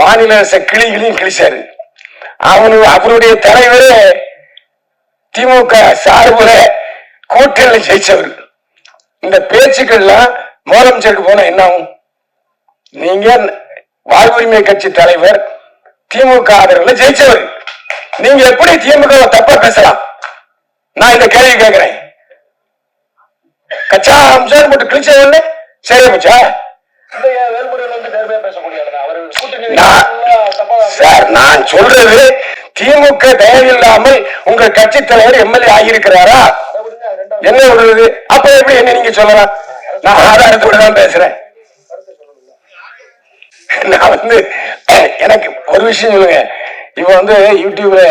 மாநில அரச கிளிகளையும் கிழிச்சாரு. அவனு அவருடைய தலைவரே திமுக சார்புல கூட்டணி ஜெயிச்சவர். இந்த பேச்சுக்கள்லாம் முதலமைச்சருக்கு போனா என்ன ஆகும்? நீங்க வாழ்வுரிமை கட்சி தலைவர் திமுக ஆதரவுல ஜெயிச்சவர். நீங்க எப்படி திமுக தப்பா பேசலாம்? நான் இந்த கேள்வி கேட்கிறேன். கச்சா அம்சார் போட்டு கிழிச்ச உடனே சரி அமைச்சா வேல்முருகன் வந்து நேர்மையா பேச முடியாது அவர் கூட்டணி நான் தப்பா சார் நான் சொல்றது திமுக தேவையில்லாமல் உங்க கட்சி தலைவர் எம்எல்ஏ ஆகியிருக்கிறாரா? என்ன சொல்றது? அப்ப எப்படி என்ன நீங்க சொல்லலாம்? நான் ஆதாரத்தோட தான் பேசுறேன். நான் வந்து எனக்கு ஒரு விஷயம் சொல்லுங்க. இப்ப வந்து யூடியூப்ல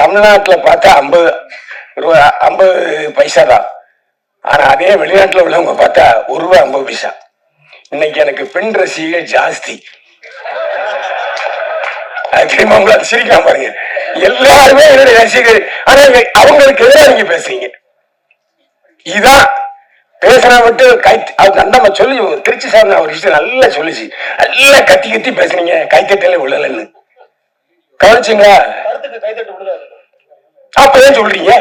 தமிழ்நாட்டுல பார்த்தா ஐம்பது ரூபா ஐம்பது பைசா தான். ஆனா அதே வெளிநாட்டுல உள்ளவங்க பார்த்தா ஒரு ரூபா ஐம்பது பைசா. இன்னைக்கு எனக்கு பெண் ரசிகர்கள் ஜாஸ்தி. தெரியுமா உங்களால சிரிக்காம பாருங்க. எல்லாருமே என்னுடைய ரசிகர். ஆனா அவங்களுக்கு எதிராக நீங்க பேசுறீங்க. இதான் பேசுனா மட்டும் கை அது நம்ம சொல்லி திருச்சி சார் ஒரு விஷயம் நல்லா சொல்லிச்சு. நல்லா கத்தி கத்தி பேசுனீங்க. கைத்தட்டல விழலன்னு. கவனிச்சிங்களா? கருத்துக்கு கைதட்டு விடுறாரு அப்ப ஏன் சொல்றீங்க.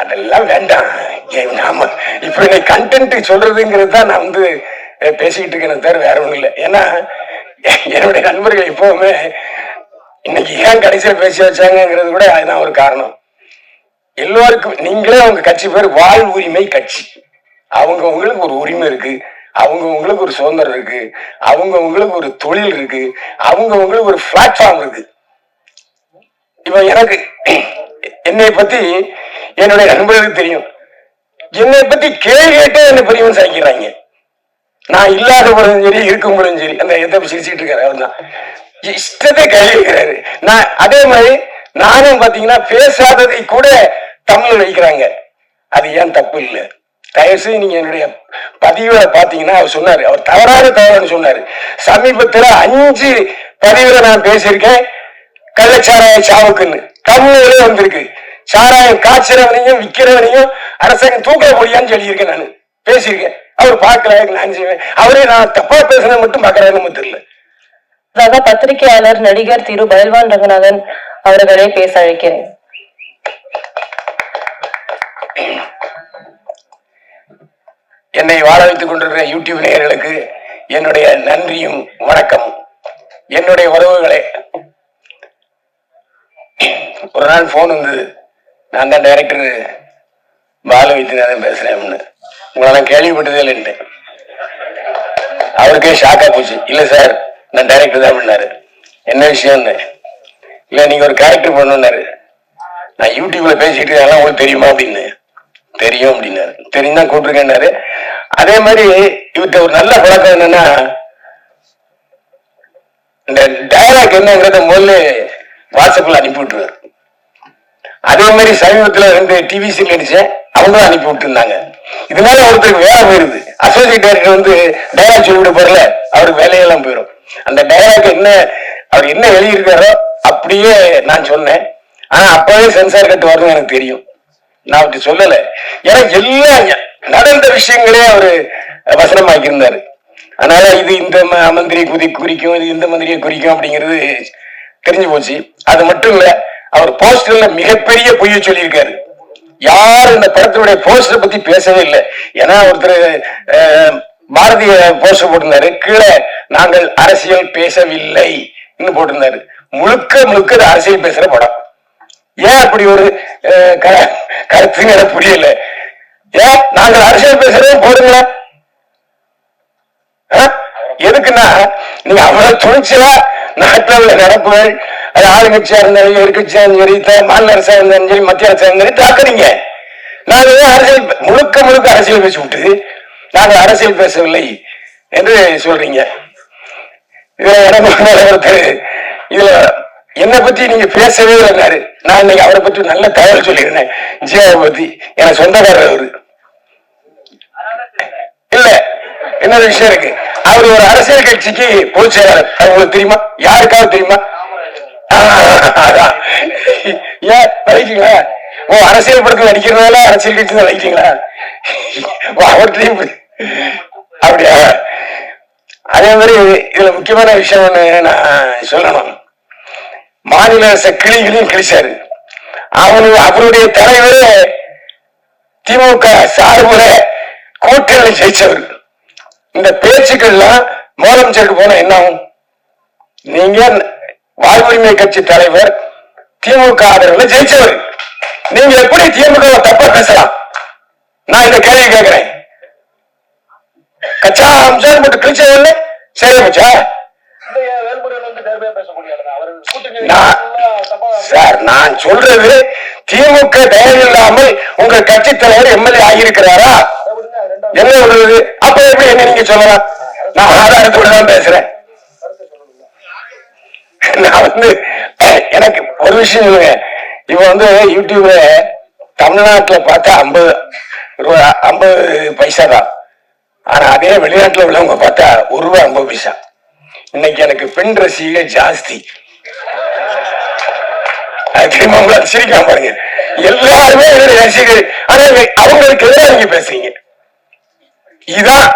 அதெல்லாம் வேண்டாம். ஏன் நாம இப்ப இன்னைக்கு கண்டென்ட் சொல்றதுங்கிறது தான் நான் வந்து பேசிக்கிட்டு இருக்கேன் தவிர வேற ஒண்ணும் இல்லை. ஏன்னா என்னுடைய நண்பர்கள் எப்பவுமே இன்னைக்கு ஏன் கடைசியில் பேசி வச்சாங்கங்கிறது கூட அதுதான் ஒரு காரணம். எல்லோருக்கும் நீங்களே அவங்க கட்சி பேர் வாழ் உரிமை கட்சி. அவங்க உங்களுக்கு ஒரு உரிமை இருக்கு அவங்க உங்களுக்கு ஒரு சுதந்திரம் இருக்கு அவங்க உங்களுக்கு ஒரு தொழில் இருக்கு அவங்க உங்களுக்கு ஒரு பிளாட்ஃபார்ம் இருக்கு. இப்ப எனக்கு என்னை பத்தி என்னுடைய நண்பர்களுக்கு தெரியும். என்னை பத்தி கேள்வி கேட்டே என்ன பெரியவன் சாய்க்கிறாங்க. நான் இல்லாத பொழுதும் சரி இருக்கும் பொழுதும் சரி அந்த எதை சிரிச்சுட்டு இருக்காரு. அவர் தான் இஷ்டத்தை கேள்வி நான் அதே மாதிரி நானும் பாத்தீங்கன்னா பேசாததை கூட தமிழ் வைக்கிறாங்க. அது ஏன் தப்பு இல்லை? தயவுசெய்து நீங்க என்னுடைய பதிவை பாத்தீங்கன்னா அவர் சொன்னாரு. அவர் தவறான தவறான்னு சொன்னாரு. சமீபத்துல அஞ்சு பதிவுல நான் பேசியிருக்கேன். கள்ளச்சாராய சாவுக்குன்னு. தமிழ்ல வந்திருக்கு. சாராயம் காய்ச்சறவனையும் விக்கிறவனையும் அரசாங்கம் தூக்க முடியான்னு சொல்லியிருக்கேன் நான். பேசியிருக்கேன். அவர் பார்க்கல நான் செய்வேன் அவரே நான் தப்பா பேசுனது மட்டும் பார்க்கறாருன்னு தெரியல. அதாக பத்திரிகையாளர் நடிகர் திரு பயில்வான் ரங்கநாதன் அவர்களை பேச அழைக்கிறேன். என்னை வாழ வைத்துக் கொண்டிருக்கிற யூடியூப் நேயர்களுக்கு என்னுடைய நன்றியும் வணக்கம் என்னுடைய உறவுகளே ஒரு நாள் போன் வந்தது நான் தான் டைரக்டர் பால வைத்தியநாதன் பேசுறேன்னு. அப்படின்னு உங்களை நான் கேள்விப்பட்டதே இல்லைன்ட்டு அவருக்கே ஷாக்கா போச்சு. இல்ல சார் நான் டைரக்டர் தான் பண்ணாரு என்ன விஷயம்னு? இல்ல நீங்க ஒரு கேரக்டர் பண்ணணும்னாரு. நான் யூடியூப்ல பேசிட்டு இருக்கேன், அதெல்லாம் உங்களுக்கு தெரியுமா? அப்படின்னு. தெரியும் அப்படின்னாரு. தெரியும் தான் கூப்பிட்டுருக்கேன்னாரு. அதே மாதிரி இவர்கிட்ட ஒரு நல்ல பழக்கம் என்னன்னா இந்த டைலாக் என்னங்கிறத முதல்ல வாட்ஸ்அப்ல அனுப்பி விட்டுருவாரு அதே மாதிரி சமீபத்தில் ரெண்டு டிவி சீரியல் நடிச்சேன் அவங்களும் அனுப்பி விட்டுருந்தாங்க. இதனால ஒருத்தருக்கு வேலை போயிருது. அசோசியேட் டைரக்டர் வந்து டயலாக் சொல்லிவிட போறல. அவருக்கு வேலையெல்லாம் போயிடும் அந்த டயலாக் என்ன அவர் என்ன எழுதியிருக்காரோ அப்படியே நான் சொன்னேன். ஆனா அப்பவே சென்சார் கட்டு வரணும் எனக்கு தெரியும். நான் அப்படி சொல்லல. ஏன்னா எல்லா நடந்த விஷயங்களே அவரு வசனமாக்கி இருந்தாரு அதனால இது இந்த ம- மந்திரியை குதி குறிக்கும் இது இந்த மந்திரியை குறிக்கும் அப்படிங்கிறது தெரிஞ்சு போச்சு. அது மட்டும் இல்லை அவர் போஸ்டர்ல மிகப்பெரிய பொய்ய சொல்லியிருக்காரு. யாரும் இந்த படத்தினுடைய போஸ்டரை பத்தி பேசவே இல்லை. ஏன்னா ஒருத்தர் அஹ், பாரதிய போஸ்டர் போட்டிருந்தாரு. கீழே நாங்கள் அரசியல் பேசவில்லை போட்டிருந்தாரு. முழுக்க முழுக்க அரசியல் பேசுற படம். ஏன் அப்படி ஒரு அஹ், க- கருத்துன்னு எனக்கு புரியல. ஏன் நாங்கள் அரசியல் பேசுறதே போடுங்களேன். எதுக்குன்னா நீங்க அவ்வளவு துணிச்சலா நாட்டில் உள்ள நடப்புகள் அது ஆளுங்கட்சியா இருந்தாலும் எதிர்கட்சியா இருந்தாலும் சரி மாநில அரசா இருந்தாலும் சரி மத்திய அரசா இருந்தாலும் தாக்குறீங்க. நாங்க ஏன் அரசியல் முழுக்க முழுக்க அரசியல் பேசி விட்டு நாங்கள் அரசியல் பேசவில்லை என்று சொல்றீங்க. இதுல எனக்கு ஒருத்தர் இதுல என்னை பத்தி நீங்க பேசவே இல்லைன்னாரு நான் இன்னைக்கு அவரை பற்றி நல்ல தகவல் சொல்லியிருந்தேன். ஜியாவை பத்தி எனக்கு சொந்தக்காரர் அவரு. இல்ல இன்னொரு விஷயம் இருக்கு. அவர் ஒரு அரசியல் கட்சிக்கு பொதுச் செயலாளர். அவங்களுக்கு தெரியுமா? யாருக்காவது தெரியுமா? ஏன் வலிக்கீங்களா ஓ அரசியல் படத்தில் நடிக்கிறதுனால அரசியல் கட்சி தான் ஓ அப்படியா? அதே மாதிரி இதுல முக்கியமான விஷயம் ஒண்ணு நான் சொல்லணும். மாநில அரச கிளிகளையும் கிழிச்சாரு. அவனு அவருடைய தலைவரே திமுக சார்புல கூட்டணி ஜெயிச்சவர். இந்த பேச்சுக்கள்லாம் முதலமைச்சருக்கு போனா என்ன ஆகும்? நீங்க வாழ்வுரிமை கட்சி தலைவர் திமுக ஆதரவுல ஜெயிச்சவர். நீங்க எப்படி திமுக தப்பா பேசலாம்? நான் இந்த கேள்வி கேட்கிறேன். கச்சா அம்சம் மட்டும் கிழிச்சவல்ல சரி மச்சா நான் சார் நான் சொல்றது திமுக தயவு இல்லாமல் உங்க கட்சி தலைவர் எம்எல்ஏ ஆகியிருக்கிறாரா? என்ன சொல்றது? அப்ப எப்படி என்ன நீங்க சொல்லலாம்? நான் ஆதாரத்தோட தான் பேசுறேன். நான் வந்து எனக்கு ஒரு விஷயம் இல்லைங்க. இப்ப வந்து யூடியூப்ல தமிழ்நாட்டுல பார்த்தா ஐம்பது ரூபா ஐம்பது பைசா தான். ஆனா அதே வெளிநாட்டுல உள்ளவங்க பார்த்தா ஒரு ரூபா ஐம்பது பைசா. இன்னைக்கு எனக்கு பெண் ரசிகை ஜாஸ்தி. திரும்ப தெரியுமா சிரிக்காம பாருங்க. எல்லாருமே என்னுடைய ரசிகர் ஆனா அவங்களுக்கு எதிராக நீங்க பேசுறீங்க. இதான்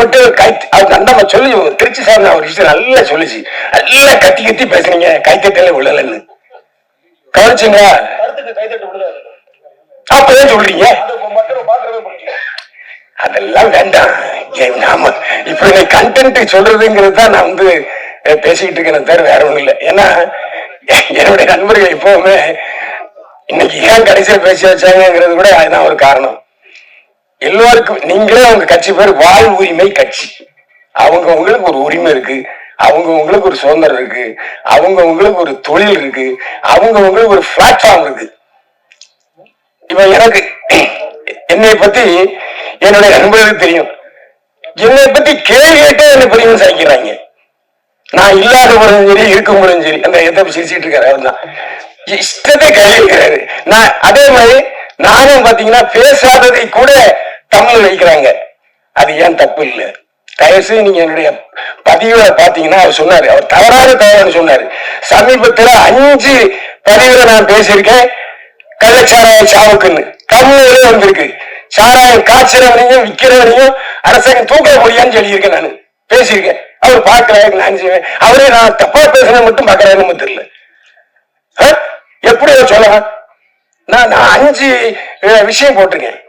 மட்டும் கை அது நம்ம சொல்லி திருச்சி சார் நான் ஒரு விஷயம் நல்லா சொல்லிச்சு. நல்லா கத்தி கத்தி பேசுனீங்க கைத்தட்டல விழலன்னு. கவனிச்சுங்க ஏன் சொல்றீங்க அதெல்லாம் வேண்டாம். நாம இப்ப இந்த கண்டென்ட் சொல்றதுங்கிறது தான் நான் வந்து பேசிக்கிட்டு இருக்கேன் தவிர வேற ஒண்ணும் இல்லை. ஏன்னா என்னுடைய நண்பர்கள் எப்பவுமே இன்னைக்கு ஏன் கடைசியில் பேசி வச்சாங்கிறது கூட அதுதான் ஒரு காரணம். எல்லோருக்கும் நீங்களே அவங்க கட்சி பேர் வாழ் உரிமை கட்சி. அவங்க உங்களுக்கு ஒரு உரிமை இருக்கு அவங்க உங்களுக்கு ஒரு சுதந்திரம் இருக்கு அவங்க உங்களுக்கு ஒரு தொழில் இருக்கு அவங்க உங்களுக்கு ஒரு பிளாட்ஃபார்ம் இருக்கு. இப்ப எனக்கு என்னை பத்தி என்னுடைய நண்பர்களுக்கு தெரியும். என்னை பத்தி கேள்வி கேட்டே என்ன பெரியவன் சாய்க்கிறாங்க நான் இல்லாத பொழுதும் சரி இருக்கும் பொழுதும் சரி அந்த எதை சிரிச்சிட்டு இருக்காரு அவர் தான் இஷ்டத்தை கேள்வி நான் அதே மாதிரி நானும் பாத்தீங்கன்னா பேசாததை கூட தமிழ் வைக்கிறாங்க. அது ஏன் தப்பு இல்லை? தயவு நீங்க என்னுடைய பதிவுல பாத்தீங்கன்னா அவர் சொன்னாரு. அவர் தவறான தவறான சொன்னாரு. சமீபத்துல அஞ்சு பதிவுல நான் பேசியிருக்கேன். கள்ளச்சாராய சாவுக்குன்னு. கம்மியிலே வந்திருக்கு. சாராயம் காய்ச்சறவனையும் விற்கிறவனையும் அரசாங்கம் தூக்க முடியான்னு சொல்லியிருக்கேன் நான். பேசியிருக்கேன். அவர் பாக்குறாரு நான் செய்வேன்? அவரே நான் தப்பா பேசுனது மட்டும் பாக்குறாருன்னு தெரியல. ஆ? எப்படி சொல்லலாம்? நான் நான் அஞ்சு விஷயம் போட்டிருக்கேன்.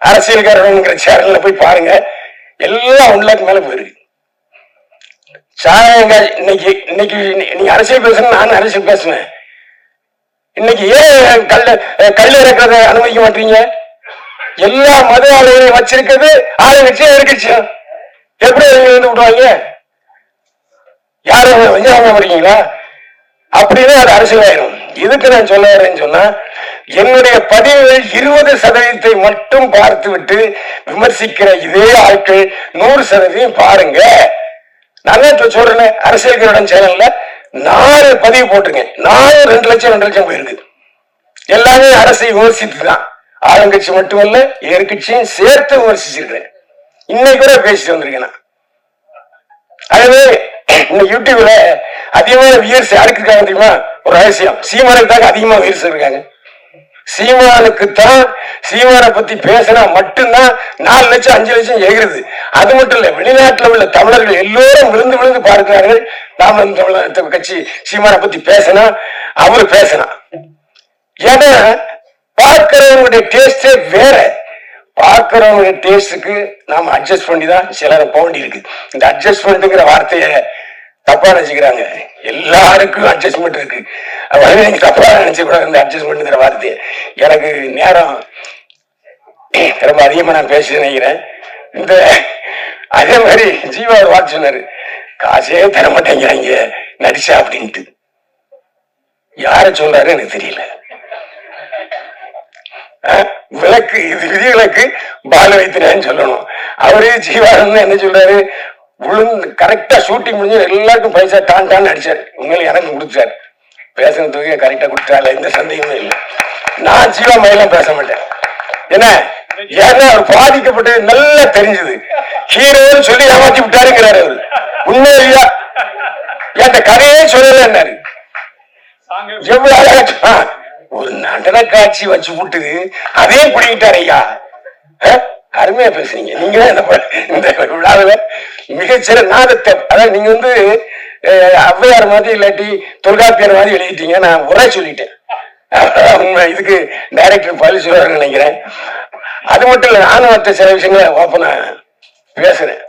அரசியல்காரங்கிற சேனல்ல போய் பாருங்க. எல்லாம் ஒன் லேக் மேல போயிருக்கு சாயங்க காய்- இன்னைக்கு இன்னைக்கு நீங்க அரசியல் பேசுன நானும் அரசியல் பேசுனேன் இன்னைக்கு ஏன் கல்ல கல் இறக்கிறத அனுமதிக்க மாட்டீங்க? எல்லா மத ஆளுகளையும் வச்சிருக்கிறது ஆளுங்கட்சியும் எதிர்கட்சியும் எப்படி அவங்க வந்து விடுவாங்க? யாரும் வெஞ்சாம வரீங்களா அப்படின்னு அது அரசியலாயிரும். இதுக்கு நான் சொல்ல வரேன்னு சொன்னா என்னுடைய பதிவுகள் இருபது சதவீதத்தை மட்டும் பார்த்து விட்டு விமர்சிக்கிற இதே ஆட்கள் நூறு சதவீதம் பாருங்க. நான் இப்ப சொல்றேன் அரசியல்களுடன் சேனல்ல நாலு பதிவு போட்டுங்க. நாலு ரெண்டு லட்சம் ரெண்டு லட்சம் போயிருக்கு. எல்லாமே அரசை விமர்சித்து தான் ஆளுங்கட்சி மட்டுமல்ல எதிர்கட்சியும் சேர்த்து விமர்சிச்சிருக்கிறேன். இன்னைக்கு கூட பேசிட்டு வந்திருக்கேன் நான். அதுவே இந்த யூடியூப்ல அதிகமான வியூர்ஸ் யாருக்கு இருக்காங்க தெரியுமா? ஒரு ரகசியம். சீமானுக்கு தாங்க அதிகமா வியூர்ஸ் இருக்காங்க. சீமானுக்குத்தான் சீமானை பத்தி பேசினா மட்டும்தான் நாலு லட்சம் அஞ்சு லட்சம் எகிறது அது மட்டும் இல்ல வெளிநாட்டில் உள்ள தமிழர்கள் எல்லோரும் விழுந்து விழுந்து பார்க்கிறார்கள் நாம தமிழர் கட்சி சீமானை பத்தி பேசினா அவரு பேசினா. ஏன்னா பார்க்கிறவங்களுடைய டேஸ்டே வேற. பார்க்கிறவங்களுடைய டேஸ்டுக்கு நாம அட்ஜஸ்ட் பண்ணி தான் சிலரை போக வேண்டியிருக்கு. இந்த அட்ஜஸ்ட்மெண்ட்டுங்கிற வார்த்தையை தப்பா நினைச்சுக்கிறாங்க. எல்லாருக்கும் அட்ஜஸ்ட்மெண்ட் இருக்கு. அதாவது நீங்க தப்பா நினைச்சு கூட இந்த அட்ஜஸ்ட்மெண்ட்ங்கிற வார்த்தையை எனக்கு நேரம் ரொம்ப அதிகமா நான் பேசி நினைக்கிறேன். இந்த அதே மாதிரி ஜீவா ஒரு வார்த்தை சொன்னாரு. காசே தர மாட்டேங்கிறாங்க. நடிச்சா அப்படின்ட்டு. யார சொல்றாரு எனக்கு தெரியல. விளக்கு இது விதிவிலக்கு பால வைத்தினான்னு சொல்லணும். அவரே ஜீவானந்த் என்ன சொல்றாரு? விழுந்து கரெக்டா ஷூட்டிங் முடிஞ்சு எல்லாருக்கும் பைசா டான் டான் அடிச்சாரு. உண்மையில எனக்கு கொடுத்தாரு பேசுன தொகையை கரெக்டா கொடுத்தால எந்த சந்தேகமே இல்லை. நான் ஜீவா மயிலாம் பேச மாட்டேன். என்ன? ஏன்னா அவர் பாதிக்கப்பட்டது நல்லா தெரிஞ்சது. ஹீரோன்னு சொல்லி ஏமாத்தி விட்டாருங்கிறாரு அவர். உண்மை இல்லையா? என் கதையே சொல்லலன்னாரு எவ்வளவு அழகா ஒரு நடன காட்சி வச்சு விட்டு அதே பிடிக்கிட்டார் ஐயா. அருமையா பேசுறீங்க. நீங்க தான் இந்த இந்த விழாவில் மிகச்சிற நாதத்தை அதாவது நீங்க வந்து அஹ், ஔவையார் மாதிரி இல்லாட்டி தொல்காப்பியர் மாதிரி எழுதிட்டீங்க நான் உரை சொல்லிட்டேன். இதுக்கு டைரக்டர் பதில் சொல்லுவாருன்னு நினைக்கிறேன். அது மட்டும் இல்ல நானும் மற்ற சில விஷயங்களை ஓப்பனா பேசுறேன்.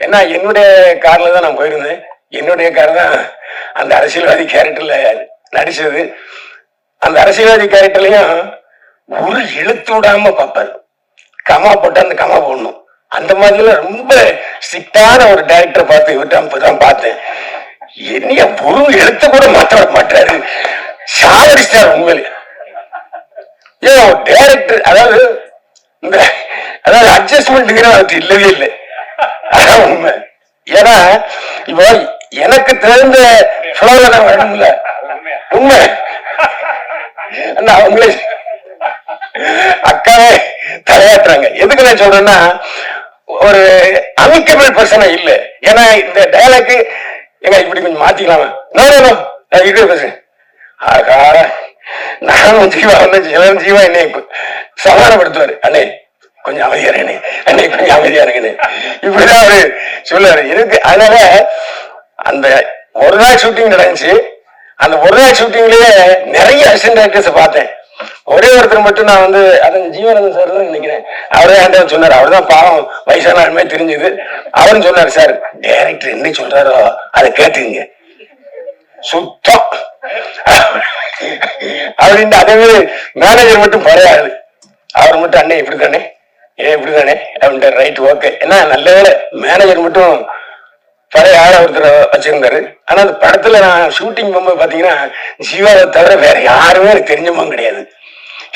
ஏன்னா என்னுடைய கார்ல தான் நான் போயிருந்தேன். என்னுடைய கார் தான் அந்த அரசியல்வாதி கேரக்டர்ல நடிச்சது. அந்த அரசியல்வாதி கேரக்டர்லயும் ஒரு எழுத்து விடாம பார்ப்பாரு. கமா போட்டு அந்த கமா போடணும். அந்த மாதிரிலாம் ரொம்ப ஸ்ட்ரிக்டான ஒரு டைரக்டர் பார்த்து இவர்கிட்ட தான் பார்த்தேன். என்னைய ஒரு எழுத்து கூட மாற்ற மாட்டாரு. சாவடிச்சிட்டார் உங்களுக்கு ஏன் டைரக்டர் அதாவது இந்த அதாவது அட்ஜஸ்ட்மெண்ட்டுங்கிற அவர்கிட்ட இல்லவே இல்லை. அதான் உண்மை. ஏன்னா இப்போ எனக்கு தெரிந்த ஃப்ளோல நான் வேணும்ல. உண்மை. அண்ணா அவங்களே அக்காவே தலையாட்டுறாங்க. எதுக்கு நான் சொல்றேன்னா ஒரு அமிக்கபிள் பர்சனா இல்ல. ஏன்னா இந்த டயலாக்கு எங்க இப்படி கொஞ்சம் மாத்திக்கலாமா? நான் இருக்கிற ஆகா நானும் ஜீவா வந்து சிலர் ஜீவா என்னை சமாதானப்படுத்துவாரு. அண்ணே கொஞ்சம் அமைதியா இருங்கண்ணே. அண்ணே கொஞ்சம் அமைதியா இருங்கண்ணே. இப்படிதான் அவரு சொல்லுவாரு. இருக்கு அதனால அந்த ஒரு நாள் ஷூட்டிங் நடந்துச்சு. அந்த ஒரு நாள் ஷூட்டிங்லயே நிறைய அசிஸ்டன்ட் ஆக்டர்ஸ் பார்த்தேன். ஒரே ஒருத்தர் மட்டும் நான் வந்து அதன் ஜீவனந்தன் சார் தான் நினைக்கிறேன். அவரே என்கிட்ட சொன்னார். அவர் தான் பாவம் வயசான ஆளுமே தெரிஞ்சது. அவரும் சொன்னார் சார் டைரக்டர் என்ன சொல்றாரோ அதை கேட்டுங்க சுத்தம். அப்படின்னு அதே மேனேஜர் மட்டும் பழையாது அவர் மட்டும் அண்ணே இப்படி தானே? ஏன் இப்படி தானே? அப்படின்ட்டு ரைட் ஓகே ஏன்னா நல்ல வேலை மேனேஜர் மட்டும் பழைய ஆள ஒருத்தர் வச்சிருந்தாரு. ஆனா அந்த படத்துல நான் ஷூட்டிங் போகும்போது பாத்தீங்கன்னா ஜீவாவை தவிர வேற யாருமே எனக்கு கிடையாது.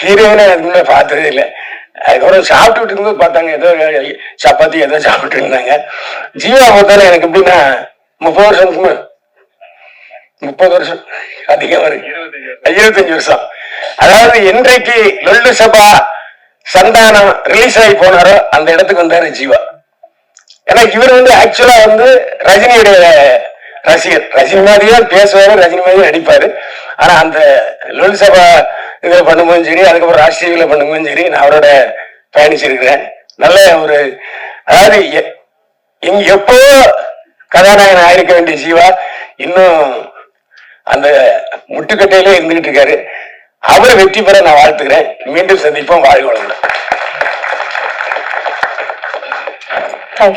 ஹீரோயினை அதுக்கு முன்னாடி பார்த்ததே இல்லை. அதுக்கப்புறம் சாப்பிட்டுட்டு இருக்கும்போது பார்த்தாங்க ஏதோ சப்பாத்தி ஏதோ சாப்பிட்டு இருந்தாங்க. ஜீவா பொறுத்தவரை எனக்கு எப்படின்னா முப்பது வருஷம் முப்பது வருஷம் அதிகமா இருக்கு இருபத்தஞ்சு வருஷம். அதாவது என்றைக்கு லொல்லு சபா சந்தானம் ரிலீஸ் ஆகி போனாரோ அந்த இடத்துக்கு வந்தாரு ஜீவா. ஏன்னா இவர் வந்து ஆக்சுவலா வந்து ரஜினியுடைய ரசிகர். ரஜினி மாதிரியே பேசுவாரு ரஜினி மாதிரியே நடிப்பாரு. ஆனா அந்த லோல் சபா இதுல பண்ணும்போதும் சரி அதுக்கப்புறம் ராஷ்டிரியில பண்ணும்போதும் சரி நான் அவரோட பயணிச்சிருக்கிறேன் நல்ல ஒரு அதாவது எ- இங்க எப்போ கதாநாயகன் ஆயிருக்க வேண்டிய ஜீவா இன்னும் அந்த முட்டுக்கட்டையிலே இருந்துகிட்டு இருக்காரு. அவர் வெற்றி பெற நான் வாழ்த்துக்கிறேன். மீண்டும் சந்திப்போம். வாழ்க வளமுடன்.